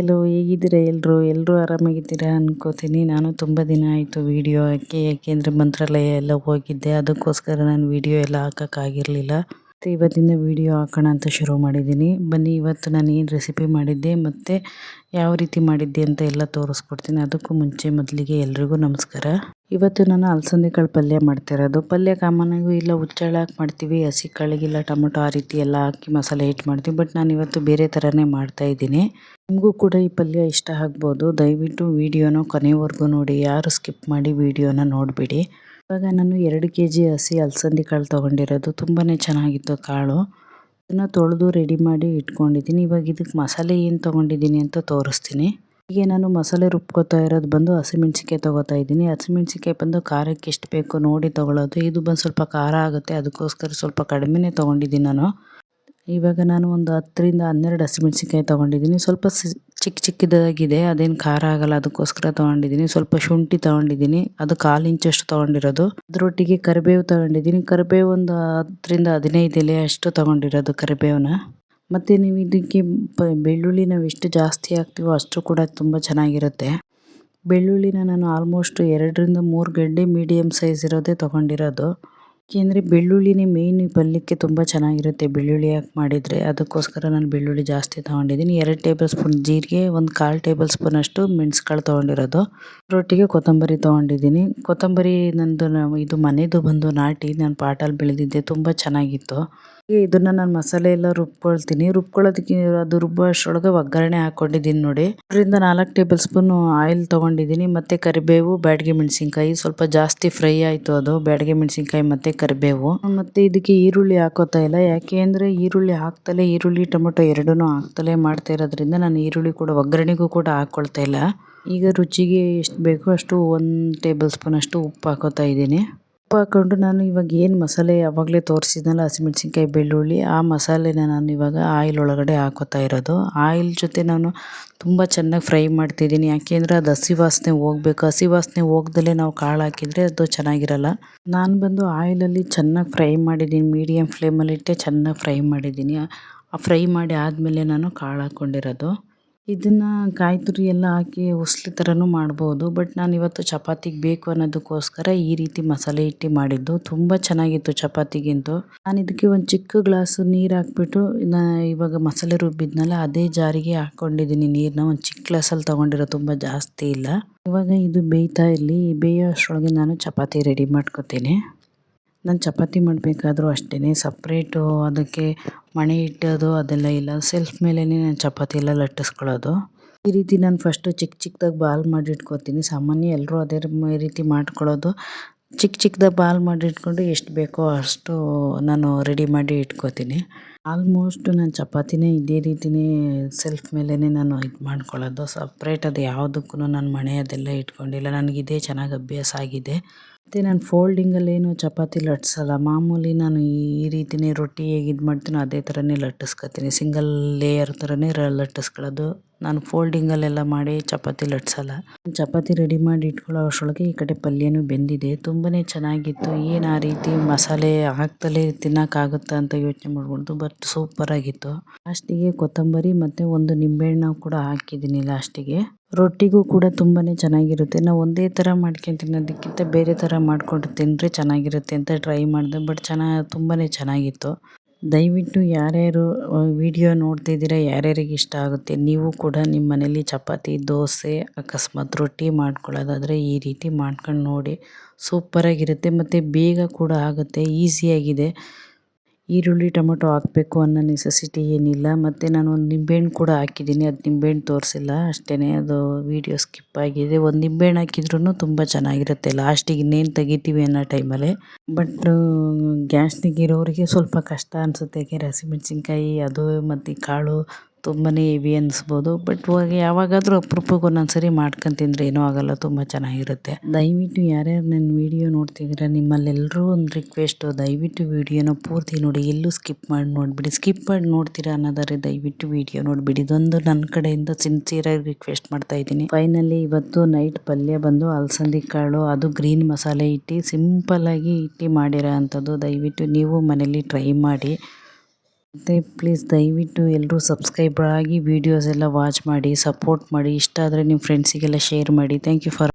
ಎಲ್ಲೋ ಹೇಗಿದ್ದೀರಾ ಎಲ್ಲರೂ ಎಲ್ಲರೂ ಆರಾಮಾಗಿದ್ದೀರಾ ಅನ್ಕೋತೀನಿ. ನಾನು ತುಂಬ ದಿನ ಆಯಿತು ವೀಡಿಯೋ ಹಾಕಿ, ಯಾಕೆಂದರೆ ಮಂತ್ರಾಲಯ ಎಲ್ಲ ಹೋಗಿದ್ದೆ. ಅದಕ್ಕೋಸ್ಕರ ನಾನು ವೀಡಿಯೋ ಎಲ್ಲ ಹಾಕೋಕ್ಕಾಗಿರಲಿಲ್ಲ. ಮತ್ತು ಇವತ್ತಿನ ವಿಡಿಯೋ ಹಾಕೋಣ ಅಂತ ಶುರು ಮಾಡಿದ್ದೀನಿ. ಬನ್ನಿ, ಇವತ್ತು ನಾನು ಏನು ರೆಸಿಪಿ ಮಾಡಿದ್ದೆ, ಮತ್ತು ಯಾವ ರೀತಿ ಮಾಡಿದ್ದೆ ಅಂತ ಎಲ್ಲ ತೋರಿಸ್ಕೊಡ್ತೀನಿ. ಅದಕ್ಕೂ ಮುಂಚೆ ಮೊದಲಿಗೆ ಎಲ್ರಿಗೂ ನಮಸ್ಕಾರ. ಇವತ್ತು ನಾನು ಅಲಸಂದೆ ಕಾಳು ಪಲ್ಯ ಮಾಡ್ತಿರೋದು ಪಲ್ಯ ಕಾಮನಾಗೂ ಇಲ್ಲ, ಹುಚ್ಚಳ ಹಾಕಿ ಮಾಡ್ತೀವಿ. ಹಸಿ ಕಾಳಿಗಿಲ್ಲ, ಟೊಮೊಟೊ ಆ ರೀತಿ ಎಲ್ಲ ಹಾಕಿ ಮಸಾಲೆ ಹಿಟ್ಟು ಮಾಡ್ತೀವಿ. ಬಟ್ ನಾನು ಇವತ್ತು ಬೇರೆ ಥರನೇ ಮಾಡ್ತಾ ಇದ್ದೀನಿ. ನಿಮಗೂ ಕೂಡ ಈ ಪಲ್ಯ ಇಷ್ಟ ಆಗ್ಬೋದು. ದಯವಿಟ್ಟು ವಿಡಿಯೋನ ಕೊನೆವರೆಗೂ ನೋಡಿ. ಯಾರು ಸ್ಕಿಪ್ ಮಾಡಿ ವಿಡಿಯೋನ ನೋಡಿಬಿಡಿ. ಇವಾಗ ನಾನು ಎರಡು ಕೆ ಜಿ ಹಸಿ ಅಲಸಂದಿ ಕಾಳು ತೊಗೊಂಡಿರೋದು. ತುಂಬಾ ಚೆನ್ನಾಗಿತ್ತು ಕಾಳು. ಅದನ್ನು ತೊಳೆದು ರೆಡಿ ಮಾಡಿ ಇಟ್ಕೊಂಡಿದ್ದೀನಿ. ಇವಾಗ ಇದಕ್ಕೆ ಮಸಾಲೆ ಏನು ತೊಗೊಂಡಿದ್ದೀನಿ ಅಂತ ತೋರಿಸ್ತೀನಿ. ಹೀಗೆ ನಾನು ಮಸಾಲೆ ರುಬ್ಕೋತಾ ಇರೋದು ಬಂದು ಹಸಿಮೆಣ್ಸಿಕಾಯಿ ತೊಗೋತಾ ಇದ್ದೀನಿ. ಹಸಿಮೆಣ್ಸಿಕಾಯಿ ಬಂದು ಖಾರಕ್ಕೆ ಎಷ್ಟು ಬೇಕು ನೋಡಿ ತೊಗೊಳೋದು ಇದು ಬಂದು ಸ್ವಲ್ಪ ಖಾರ ಆಗುತ್ತೆ. ಅದಕ್ಕೋಸ್ಕರ ಸ್ವಲ್ಪ ಕಡಿಮೆನೇ ತೊಗೊಂಡಿದ್ದೀನಿ ನಾನು. ಇವಾಗ ನಾನು ಒಂದು ಹತ್ತರಿಂದ ಹನ್ನೆರಡು ಹಸಿಮೆಣ್ಸಿಕಾಯಿ ತೊಗೊಂಡಿದ್ದೀನಿ. ಸ್ವಲ್ಪ ಚಿಕ್ಕ ಚಿಕ್ಕದಾಗಿದೆ, ಅದೇನು ಖಾರ ಆಗಲ್ಲ, ಅದಕ್ಕೋಸ್ಕರ ತಗೊಂಡಿದ್ದೀನಿ ಸ್ವಲ್ಪ ಶುಂಠಿ ತಗೊಂಡಿದ್ದೀನಿ ಅದು ಕಾಲು ಇಂಚಷ್ಟು ತಗೊಂಡಿರೋದು. ಅದರೊಟ್ಟಿಗೆ ಕರಿಬೇವು ತಗೊಂಡಿದ್ದೀನಿ ಕರಿಬೇವು ಒಂದು ಹತ್ತರಿಂದ ಹದಿನೈದು ಎಲೆ ಅಷ್ಟು ತಗೊಂಡಿರೋದು ಕರಿಬೇವನ್ನ ಮತ್ತು ನೀವು ಇದಕ್ಕೆ ಬೆಳ್ಳುಳ್ಳಿ ನಾವು ಎಷ್ಟು ಜಾಸ್ತಿ ಹಾಕ್ತೀವೋ ಅಷ್ಟು ಕೂಡ ತುಂಬ ಚೆನ್ನಾಗಿರುತ್ತೆ. ಬೆಳ್ಳುಳ್ಳಿನ ನಾನು ಆಲ್ಮೋಸ್ಟ್ ಎರಡರಿಂದ ಮೂರು ಗಡ್ಡೆ ಮೀಡಿಯಮ್ ಸೈಜ್ ಇರೋದೇ ತೊಗೊಂಡಿರೋದು. ಏಕೆಂದರೆ ಬೆಳ್ಳುಳ್ಳಿನೇ ಮೇಯ್ನ್ ಪಲ್ಯಕ್ಕೆ ತುಂಬ ಚೆನ್ನಾಗಿರುತ್ತೆ. ಬೆಳ್ಳುಳ್ಳಿ ಹಾಕಿ ಮಾಡಿದರೆ ಅದಕ್ಕೋಸ್ಕರ ನಾನು ಬೆಳ್ಳುಳ್ಳಿ ಜಾಸ್ತಿ ತೊಗೊಂಡಿದ್ದೀನಿ. ಎರಡು ಟೇಬಲ್ ಸ್ಪೂನ್ ಜೀರಿಗೆ, ಒಂದು ಕಾಲು ಟೇಬಲ್ ಸ್ಪೂನ್ ಅಷ್ಟು ಮೆಣಸುಕಾಳು ತೊಗೊಂಡಿರೋದು. ರೊಟ್ಟಿಗೆ ಕೊತ್ತಂಬರಿ ತೊಗೊಂಡಿದ್ದೀನಿ. ಕೊತ್ತಂಬರಿ ನಂದು ಇದು ಮನೆದು ಬಂದು ನಾಟಿ, ನಾನು ಪಾಟಲ್ಲಿ ಬೆಳೆದಿದ್ದೆ, ತುಂಬ ಚೆನ್ನಾಗಿತ್ತು. ಇದನ್ನು ನಾನು ಮಸಾಲೆ ಎಲ್ಲ ರುಬ್ಕೊಳ್ತೀನಿ. ರುಬ್ಕೊಳ್ಳೋದಕ್ಕೆ ಅದು ರುಬ್ಬೋ ಒಗ್ಗರಣೆ ಹಾಕೊಂಡಿದ್ದೀನಿ ನೋಡಿ. ಅದರಿಂದ ನಾಲ್ಕು ಟೇಬಲ್ ಸ್ಪೂನ್ ಆಯಿಲ್ ತೊಗೊಂಡಿದ್ದೀನಿ. ಮತ್ತು ಕರಿಬೇವು, ಬ್ಯಾಡಿಗೆ ಮೆಣಸಿನ್ಕಾಯಿ. ಸ್ವಲ್ಪ ಜಾಸ್ತಿ ಫ್ರೈ ಆಯಿತು ಅದು. ಬ್ಯಾಡಿಗೆ ಮೆಣಸಿನ್ಕಾಯಿ ಮತ್ತು ಕರಿಬೇವು. ಮತ್ತು ಇದಕ್ಕೆ ಈರುಳ್ಳಿ ಹಾಕೋತಾ ಇಲ್ಲ. ಯಾಕೆ ಅಂದರೆ ಈರುಳ್ಳಿ ಹಾಕ್ತಲೇ ಈರುಳ್ಳಿ, ಟೊಮೊಟೊ ಎರಡೂ ಹಾಕ್ತಲೇ ಮಾಡ್ತಾ ಇರೋದ್ರಿಂದ ನಾನು ಈರುಳ್ಳಿ ಕೂಡ ಒಗ್ಗರಣೆಗೂ ಕೂಡ ಹಾಕ್ಕೊಳ್ತಾ ಇಲ್ಲ. ಈಗ ರುಚಿಗೆ ಎಷ್ಟು ಬೇಕೋ ಅಷ್ಟು ಒಂದು ಟೇಬಲ್ ಸ್ಪೂನ್ ಅಷ್ಟು ಉಪ್ಪು ಹಾಕೋತಾ ಇದ್ದೀನಿ. ಉಪ್ಪು ಹಾಕ್ಕೊಂಡು ನಾನು ಇವಾಗ ಏನು ಮಸಾಲೆ ಯಾವಾಗಲೇ ತೋರಿಸಿದ್ನಲ್ಲ ಹಸಿಮೆಣ್ಸಿನ್ಕಾಯಿ, ಬೆಳ್ಳುಳ್ಳಿ, ಆ ಮಸಾಲೆನ ನಾನು ಇವಾಗ ಆಯಿಲ್ ಒಳಗಡೆ ಹಾಕೋತಾ ಇರೋದು. ಆಯಿಲ್ ಜೊತೆ ನಾನು ತುಂಬ ಚೆನ್ನಾಗಿ ಫ್ರೈ ಮಾಡ್ತಿದ್ದೀನಿ. ಯಾಕೆಂದರೆ ಅದು ಹಸಿ ವಾಸನೆ ಹೋಗ್ಬೇಕು. ಹಸಿ ವಾಸನೆ ಹೋಗ್ದಲೇ ನಾವು ಕಾಳು ಹಾಕಿದರೆ ಅದು ಚೆನ್ನಾಗಿರಲ್ಲ. ನಾನು ಬಂದು ಆಯಿಲಲ್ಲಿ ಚೆನ್ನಾಗಿ ಫ್ರೈ ಮಾಡಿದ್ದೀನಿ. ಮೀಡಿಯಮ್ ಫ್ಲೇಮಲ್ಲಿಟ್ಟೆ ಚೆನ್ನಾಗಿ ಫ್ರೈ ಮಾಡಿದ್ದೀನಿ. ಆ ಫ್ರೈ ಮಾಡಿ ಆದಮೇಲೆ ನಾನು ಕಾಳು ಹಾಕ್ಕೊಂಡಿರೋದು ಇದನ್ನು ಕಾಯಿ ತುರಿ ಎಲ್ಲ ಹಾಕಿ ಉಸ್ಲಿ ಥರನೂ ಮಾಡ್ಬೋದು. ಬಟ್ ನಾನು ಇವತ್ತು ಚಪಾತಿಗೆ ಬೇಕು ಅನ್ನೋದಕ್ಕೋಸ್ಕರ ಈ ರೀತಿ ಮಸಾಲೆ ಇಟ್ಟು ಮಾಡಿದ್ದು. ತುಂಬ ಚೆನ್ನಾಗಿತ್ತು ಚಪಾತಿಗಿಂತೂ. ನಾನು ಇದಕ್ಕೆ ಒಂದು ಚಿಕ್ಕ ಗ್ಲಾಸು ನೀರು ಹಾಕ್ಬಿಟ್ಟು ಇವಾಗ ಮಸಾಲೆ ರುಬ್ಬಿದ್ನಲ್ಲ, ಅದೇ ಜಾರಿಗೆ ಹಾಕ್ಕೊಂಡಿದ್ದೀನಿ ನೀರನ್ನ ಒಂದು ಚಿಕ್ಕ ಗ್ಲಾಸಲ್ಲಿ ತೊಗೊಂಡಿರೋ ತುಂಬ ಜಾಸ್ತಿ ಇಲ್ಲ. ಇವಾಗ ಇದು ಬೇಯ್ತಾ ಇರಲಿ. ಬೇಯೋ ಅಷ್ಟರೊಳಗೆ ನಾನು ಚಪಾತಿ ರೆಡಿ ಮಾಡ್ಕೊತೀನಿ. ನಾನು ಚಪಾತಿ ಮಾಡಬೇಕಾದ್ರೂ ಅಷ್ಟೇ ಸಪ್ರೇಟು ಅದಕ್ಕೆ ಮಣೆ ಇಟ್ಟೋದು ಅದೆಲ್ಲ ಇಲ್ಲ. ಸೆಲ್ಫ್ ಮೇಲೇ ನಾನು ಚಪಾತಿ ಎಲ್ಲ ಲಟ್ಟಿಸ್ಕೊಳ್ಳೋದು. ಈ ರೀತಿ ನಾನು ಫಸ್ಟು ಚಿಕ್ಕ ಚಿಕ್ಕದಾಗಿ ಬಾಲ್ ಮಾಡಿ ಇಟ್ಕೊತೀನಿ ಸಾಮಾನ್ಯ ಎಲ್ಲರೂ ಅದೇ ರೀತಿ ಮಾಡ್ಕೊಳ್ಳೋದು. ಚಿಕ್ಕ ಚಿಕ್ಕದಾಗಿ ಬಾಲ್ ಮಾಡಿ ಇಟ್ಕೊಂಡು ಎಷ್ಟು ಬೇಕೋ ಅಷ್ಟು ನಾನು ರೆಡಿ ಮಾಡಿ ಇಟ್ಕೊತೀನಿ. ಆಲ್ಮೋಸ್ಟ್ ನಾನು ಚಪಾತಿನೇ ಇದೇ ರೀತಿನೇ ಸೆಲ್ಫ್ ಮೇಲೇ ನಾನು ಇದು ಮಾಡ್ಕೊಳ್ಳೋದು. ಸಪ್ರೇಟ್ ಅದು ಯಾವುದಕ್ಕೂ ನಾನು ಮಣೆ ಅದೆಲ್ಲ ಇಟ್ಕೊಂಡಿಲ್ಲ. ನನಗೆ ಚೆನ್ನಾಗಿ ಅಭ್ಯಾಸ ಆಗಿದೆ. ಮತ್ತು ನಾನು ಫೋಲ್ಡಿಂಗಲ್ಲೇನು ಚಪಾತಿ ಲಟ್ಸಲ್ಲ ಮಾಮೂಲಿ ನಾನು ಈ ರೀತಿಯೇ ರೊಟ್ಟಿ ಹೇಗೆ ಇದು ಮಾಡ್ತೀನೋ ಅದೇ ಥರನೇ ಲಟ್ಟಿಸ್ಕೊಳ್ತೀನಿ ಸಿಂಗಲ್ ಲೇಯರ್ ಥರನೇ ರ ಲಟ್ಟಿಸ್ಕೊಳ್ಳೋದು. ನಾನು ಫೋಲ್ಡಿಂಗಲ್ಲೆಲ್ಲ ಮಾಡಿ ಚಪಾತಿ ಲಟ್ಸಲ್ಲ. ಚಪಾತಿ ರೆಡಿ ಮಾಡಿ ಇಟ್ಕೊಳ್ಳೋ ಅಷ್ಟರೊಳಗೆ ಈ ಕಡೆ ಪಲ್ಯನೂ ಬೆಂದಿದೆ. ತುಂಬಾ ಚೆನ್ನಾಗಿತ್ತು. ಏನು ಆ ರೀತಿ ಮಸಾಲೆ ಹಾಕ್ತಲೇ ತಿನ್ನೋಕ್ಕಾಗುತ್ತಾ ಅಂತ ಯೋಚನೆ ಮಾಡ್ಬೋದು ಬಟ್ ಸೂಪರಾಗಿತ್ತು ಲಾಸ್ಟಿಗೆ ಕೊತ್ತಂಬರಿ ಮತ್ತು ಒಂದು ನಿಂಬೆಹಣ್ಣು ಕೂಡ ಹಾಕಿದ್ದೀನಿ ಲಾಸ್ಟಿಗೆ. ರೊಟ್ಟಿಗೂ ಕೂಡ ತುಂಬಾ ಚೆನ್ನಾಗಿರುತ್ತೆ. ನಾವು ಒಂದೇ ಥರ ಮಾಡ್ಕೊಂಡು ತಿನ್ನೋದಕ್ಕಿಂತ ಬೇರೆ ಥರ ಮಾಡಿಕೊಂಡು ತಿಂದರೆ ಚೆನ್ನಾಗಿರುತ್ತೆ ಅಂತ ಟ್ರೈ ಮಾಡಿದೆ. ಬಟ್ ಚೆನ್ನಾಗಿ ತುಂಬಾ ಚೆನ್ನಾಗಿತ್ತು. ದಯವಿಟ್ಟು ಯಾರ್ಯಾರು ವಿಡಿಯೋ ನೋಡ್ತಿದ್ದೀರಾ, ಯಾರ್ಯಾರಿಗೆ ಇಷ್ಟ ಆಗುತ್ತೆ, ನೀವು ಕೂಡ ನಿಮ್ಮ ಮನೇಲಿ ಚಪಾತಿ, ದೋಸೆ, ಅಕಸ್ಮಾತ್ ರೊಟ್ಟಿ ಮಾಡ್ಕೊಳ್ಳೋದಾದರೆ ಈ ರೀತಿ ಮಾಡ್ಕೊಂಡು ನೋಡಿ. ಸೂಪರಾಗಿರುತ್ತೆ, ಮತ್ತು ಬೇಗ ಕೂಡ ಆಗುತ್ತೆ, ಈಸಿಯಾಗಿದೆ. ಈರುಳ್ಳಿ, ಟೊಮೊಟೊ ಹಾಕಬೇಕು ಅನ್ನೋ ನೆಸೆಸಿಟಿ ಏನಿಲ್ಲ. ಮತ್ತು ನಾನು ಒಂದು ನಿಂಬೆಹಣ್ಣು ಕೂಡ ಹಾಕಿದ್ದೀನಿ. ಅದು ನಿಂಬೆಹಣ್ಣು ತೋರಿಸಿಲ್ಲ. ಅಷ್ಟೇ ಅದು ವೀಡಿಯೋ ಸ್ಕಿಪ್ ಆಗಿದೆ. ಒಂದು ನಿಂಬೆಹಣ್ಣು ಹಾಕಿದ್ರೂ ತುಂಬ ಚೆನ್ನಾಗಿರುತ್ತೆ. ಲಾಸ್ಟಿಗೆ ಇನ್ನೇನು ತೆಗಿತೀವಿ ಅನ್ನೋ ಟೈಮಲ್ಲಿ ಬಟ್ ಗ್ಯಾಸ್ಟಿಗೆ ಸ್ವಲ್ಪ ಕಷ್ಟ ಅನಿಸುತ್ತೆ. ಯಾಕೆಂದರೆ ಹಸಿಮೆಣ್ಸಿನ್ಕಾಯಿ ಅದು ಮತ್ತು ಕಾಳು ತುಂಬಾ ಹೆವಿ ಅನ್ನಿಸ್ಬೋದು ಬಟ್ ಇವಾಗ ಯಾವಾಗಾದರೂ ಅಪ್ರೂಪಕ್ಕೆ ಒಂದೊಂದು ಸರಿ ಮಾಡ್ಕೊಂಡು ತಿಂದರೆ ಏನೂ ಆಗೋಲ್ಲ, ತುಂಬ ಚೆನ್ನಾಗಿರುತ್ತೆ. ದಯವಿಟ್ಟು ಯಾರ್ಯಾರು ನನ್ನ ವೀಡಿಯೋ ನೋಡ್ತಿದ್ದೀರಾ ನಿಮ್ಮಲ್ಲೆಲ್ಲರೂ ಒಂದು ರಿಕ್ವೆಸ್ಟು ದಯವಿಟ್ಟು ವೀಡಿಯೋನ ಪೂರ್ತಿ ನೋಡಿ, ಎಲ್ಲೂ ಸ್ಕಿಪ್ ಮಾಡಿ, ನೋಡಿಬಿಡಿ. ಸ್ಕಿಪ್ ಮಾಡಿ ನೋಡ್ತೀರಾ ಅನ್ನೋದಾದ್ರೆ ದಯವಿಟ್ಟು ವೀಡಿಯೋ ನೋಡಿಬಿಡಿ. ಇದೊಂದು ನನ್ನ ಕಡೆಯಿಂದ ಸಿನ್ಸಿಯರಾಗಿ ರಿಕ್ವೆಸ್ಟ್ ಮಾಡ್ತಾ ಇದ್ದೀನಿ. ಫೈನಲಿ ಇವತ್ತು ನೈಟ್ ಪಲ್ಯ ಬಂದು ಅಲಸಂದಿ ಕಾಳು, ಅದು ಗ್ರೀನ್ ಮಸಾಲೆ ಇಟ್ಟು ಸಿಂಪಲ್ಲಾಗಿ ಇಟ್ಟು ಮಾಡಿರೋ ಅಂಥದ್ದು ದಯವಿಟ್ಟು ನೀವು ಮನೇಲಿ ಟ್ರೈ ಮಾಡಿ. ಮತ್ತು ಪ್ಲೀಸ್ ದಯವಿಟ್ಟು ಎಲ್ಲರೂ ಸಬ್ಸ್ಕ್ರೈಬರ್ ಆಗಿ ವೀಡಿಯೋಸ್ ಎಲ್ಲ ವಾಚ್ ಮಾಡಿ ಸಪೋರ್ಟ್ ಮಾಡಿ. ಇಷ್ಟ ಆದರೆ ನಿಮ್ಮ ಫ್ರೆಂಡ್ಸಿಗೆಲ್ಲ ಶೇರ್ ಮಾಡಿ. Thank you for